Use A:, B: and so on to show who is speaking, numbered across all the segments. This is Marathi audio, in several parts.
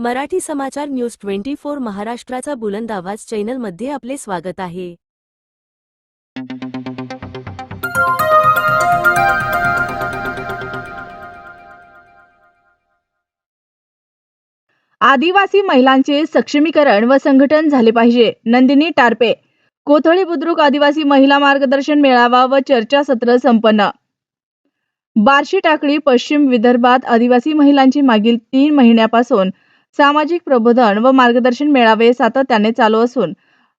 A: Marathi Samachar news twenty four महाराष्ट्राचा बुलंद आवाज चॅनलमध्ये आपले स्वागत आहे.
B: आदिवासी महिलांचे सक्षमीकरण व संघटन झाले पाहिजे. नंदिनी टारपे कोथळी बुद्रुक आदिवासी महिला मार्गदर्शन मेळावा व चर्चासत्र संपन्न. बार्शी टाकळी पश्चिम विदर्भात आदिवासी महिलांची मागील तीन महिन्यापासून सामाजिक प्रबोधन व मार्गदर्शन मेळावे सातत्याने चालू असून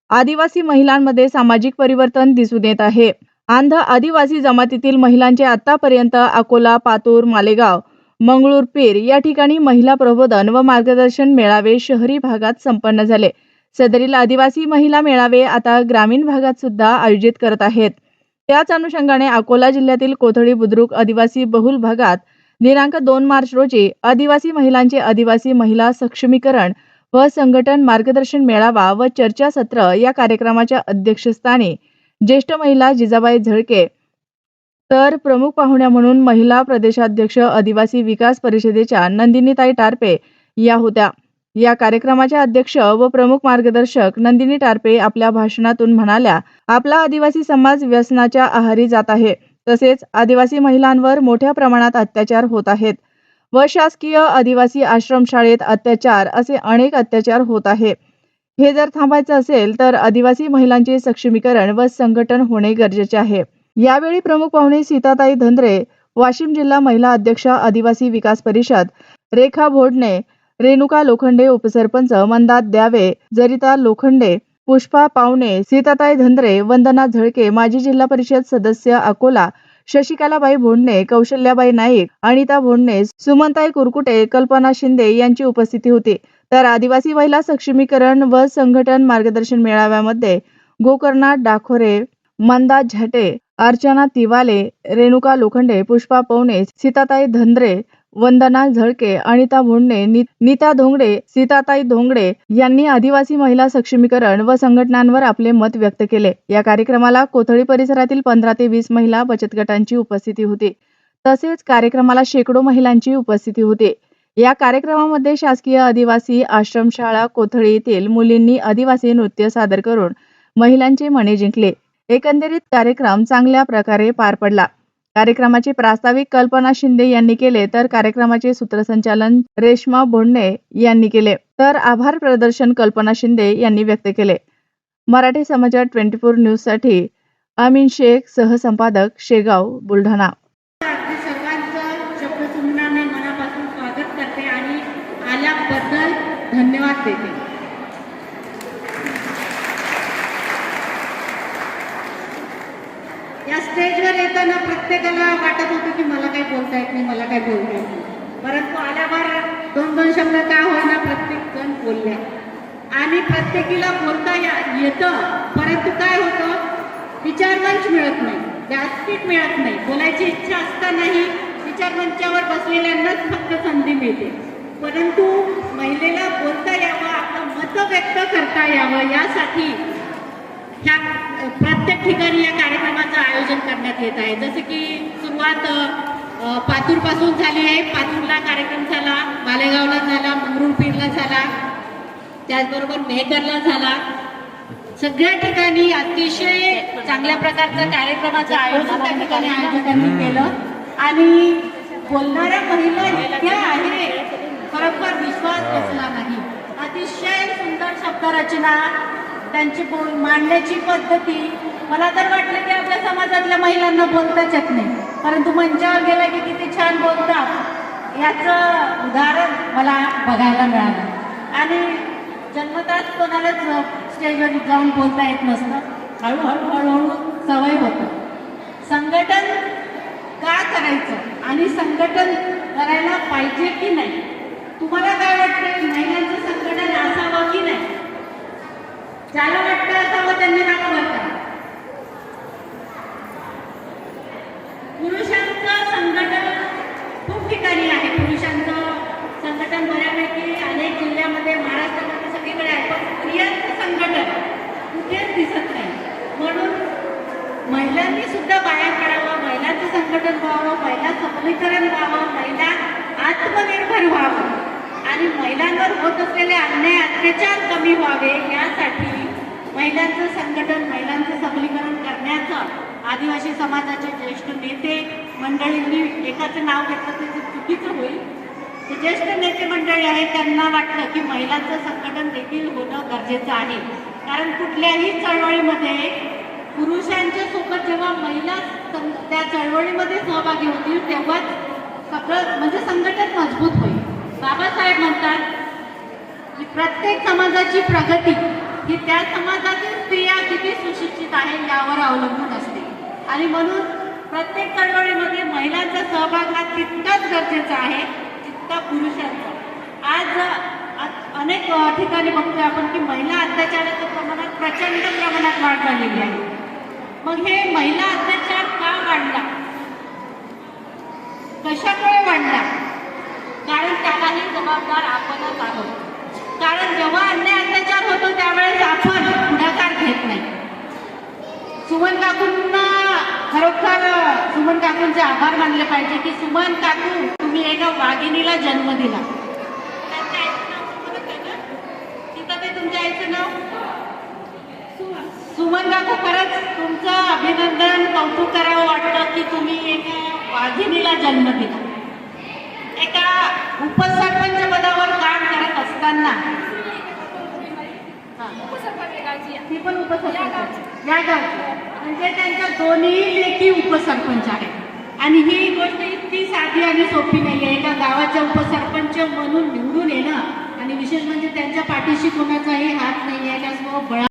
B: आदिवासी महिलांमध्ये सामाजिक परिवर्तन दिसून येत आहे. आंध आदिवासी जमातीतील महिलांचे आतापर्यंत अकोला पातूर मालेगाव मंगळूर पीर या ठिकाणी महिला प्रबोधन व मार्गदर्शन मेळावे शहरी भागात संपन्न झाले. सदरील आदिवासी महिला मेळावे आता ग्रामीण भागात सुद्धा आयोजित करत आहेत. त्याच अनुषंगाने अकोला जिल्ह्यातील कोथळी बुद्रुक आदिवासी बहुल भागात दिनांक दोन मार्च रोजी आदिवासी महिलांचे आदिवासी महिला सक्षमीकरण व संघटन मार्गदर्शन मेळावा व चर्चासत्र या कार्यक्रमाच्या अध्यक्षस्थानी ज्येष्ठ महिला जिजाबाई झळके तर प्रमुख पाहुण्या म्हणून महिला प्रदेशाध्यक्ष आदिवासी विकास परिषदेच्या नंदिनीताई टारपे या होत्या. या कार्यक्रमाच्या अध्यक्ष व प्रमुख मार्गदर्शक नंदिनी टारपे आपल्या भाषणातून म्हणाल्या आपला आदिवासी समाज व्यसनाच्या आहारी जात आहे. तसेच आदिवासी महिलांवर मोठ्या प्रमाणात अत्याचार होत आहेत व शासकीय आदिवासी आश्रमशाळेत अत्याचार असे अनेक अत्याचार होत आहे. हे जर थांबायचं असेल तर आदिवासी महिलांचे सक्षमीकरण व संघटन होणे गरजेचे आहे. यावेळी प्रमुख पाहुणे सीताताई धंद्रे वाशिम जिल्हा महिला अध्यक्षा आदिवासी विकास परिषद रेखा भोडणे रेणुका लोखंडे उपसरपंच मंदात द्यावे जरिता लोखंडे पुष्पा पावणे सीताताई धंद्रे वंदना झळके माजी जिल्हा परिषद सदस्य अकोला शशिकलाबाई भोंडणे कौशल्याबाई नाईक अनिता भोंडणे सुमनताई कुरकुटे कल्पना शिंदे यांची उपस्थिती होती. तर आदिवासी महिला सक्षमीकरण व संघटन मार्गदर्शन मेळाव्यामध्ये गोकर्णा डाखोरे मंदा झाटे अर्चना तिवाले रेणुका लोखंडे पुष्पा पवणे सीताताई धंद्रे वंदना झळके अनिता भोंडणे नीता धोंगडे सीताताई धोंगडे यांनी आदिवासी महिला सक्षमीकरण व संघटनांवर आपले मत व्यक्त केले. या कार्यक्रमाला कोथळी परिसरातील पंधरा ते वीस महिला बचत गटांची उपस्थिती होती. तसेच कार्यक्रमाला शेकडो महिलांची उपस्थिती होती. या कार्यक्रमामध्ये शासकीय आदिवासी आश्रमशाळा कोथळी येथील मुलींनी आदिवासी नृत्य सादर करून महिलांचे मने जिंकले. एकंदरीत कार्यक्रम चांगल्या प्रकारे पार पडला. कार्यक्रमाचे प्रास्ताविक कल्पना शिंदे यांनी केले तर कार्यक्रमाचे सूत्रसंचालन रेश्मा बोंडणे यांनी केले. तर आभार प्रदर्शन कल्पना शिंदे यांनी व्यक्त केले. मराठी समाचार ट्वेंटी फोर न्यूजसाठी अमीन शेख सहसंपादक शेगाव बुलढाणा.
C: धन्यवाद देते शब्दसुमनाने मनापासून स्वागत करते आणि आल्याबद्दल धन्यवाद देते या त्याला प्रत्येकाला वाटत होतं की मला काय बोलता येत नाही मला काय बोलता येत नाही. परंतु आल्यावर दोन दोन शब्द का होईना प्रत्येक जण बोलल्या. आणि प्रत्येकीला बोलता या- येतं परंतु काय होतं? विचारवंच मिळत नाही व्यासपीठ मिळत नाही. बोलायची इच्छा असतानाही विचारमंचावर बसलेल्यांनाच फक्त संधी मिळते. परंतु महिलेला बोलता यावं आपलं मतं व्यक्त करता यावं यासाठी ह्या प्रत्येक ठिकाणी या कार्यक्रमाचा येत आहे. जसं की सुरुवात पातूरपासून झाली आहे. पातूरला कार्यक्रम झाला मालेगावला झाला मंगरूळ पीरला झाला त्याचबरोबर मेहकरला झाला. सगळ्या ठिकाणी अतिशय चांगल्या प्रकारचं कार्यक्रमाचं आयोजन त्या ठिकाणी आयोजकांनी केलं. आणि बोलणाऱ्या महिला इतक्या आहेत खरोखर विश्वास बसला नाही. अतिशय सुंदर शब्दरचना त्यांची बोल मांडण्याची पद्धती मला तर वाटलं की आपल्या समाजातल्या महिलांना बोलताच येत नाही. परंतु मंचावर गेला की किती छान बोलतात. याचं उदाहरण मला बघायला मिळालं. आणि जन्मताच कोणालाच स्टेजवर जाऊन बोलता येत नसतं. हळूहळू हळूहळू सवय होतं. संघटन का करायचं? आणि संघटन करायला पाहिजे की नाही तुम्हाला काय वाटतं महिलांचं संघटन असावं की नाही ज्याला वाटतं असावं त्यांनी हात वर करा. पुरुषांचं संघटन खूप ठिकाणी आहे पुरुषांचं संघटन बऱ्यापैकी अनेक जिल्ह्यामध्ये महाराष्ट्रामध्ये सगळीकडे आहे पण स्त्रियांचं संघटन कुठेच दिसत नाही म्हणून महिलांनी सुद्धा बाहेर पडावं महिलांचं व्हावं महिला सबलीकरण व्हावं महिला आत्मनिर्भर व्हावं. आणि महिलांवर होत असलेले अन्याय अत्याचार कमी व्हावे यासाठी महिलांचं संघटन महिलांचं सबलीकरण करण्याचं आदिवासी समाजाचे ज्येष्ठ नेते मंडळींनी एकाचं नाव घेतलं ते चुकीचं होईल. ते ज्येष्ठ नेते मंडळी आहेत त्यांना वाटलं की महिलांचं संघटन देखील होणं गरजेचं आहे. कारण कुठल्याही चळवळीमध्ये पुरुषांच्या सोबत जेव्हा महिला सं- त्या चळवळीमध्ये सहभागी होतील तेव्हाच सगळं म्हणजे संघटन मजबूत होईल. बाबासाहेब म्हणतात की प्रत्येक समाजाची प्रगती ही त्या समाजातील स्त्रिया किती सुशिक्षित आहे यावर अवलंबून असते. आणि म्हणून प्रत्येक चळवळीमध्ये महिलांचा सहभाग हा तितकाच गरजेचा आहे तितका पुरुषांचा. आज अनेक ठिकाणी बघतोय आपण की महिला अत्याचाराच्या प्रमाणात प्रचंड प्रमाणात वाढ झालेली आहे. मग हे महिला अत्याचार का वाढला कशामुळे वाढला कारण त्यालाही जबाबदार आपणच आहोत. कारण जेव्हा अन्याय अत्याचार होतो त्यावेळेस आपण पुढाकार घेत नाही. सुमन काकूंना खरोखर सुमन काकूंचे आभार मानले पाहिजे की सुमन काकू तुम्ही एका वाघिणीला जन्म दिला. तिथं ते तुमच्या आईचं नाव? सुमन काकू खरंच तुमचं अभिनंदन कौतुक करावं वाटतं की तुम्ही एका वाघिणीला जन्म दिला. एका उपसरपंच पदावर काम करत असताना. ती पण उपसरपंच. या गावची. म्हणजे त्यांच्या दोन्ही लेखी उपसरपंच आहेत. आणि ही गोष्ट इतकी साधी आणि सोपी नाही आहे एका गावाच्या उपसरपंच म्हणून निवडून येणं आणि विशेष म्हणजे त्यांच्या पाठीशी कोणाचाही हात नाही आहे त्यासमोर बळा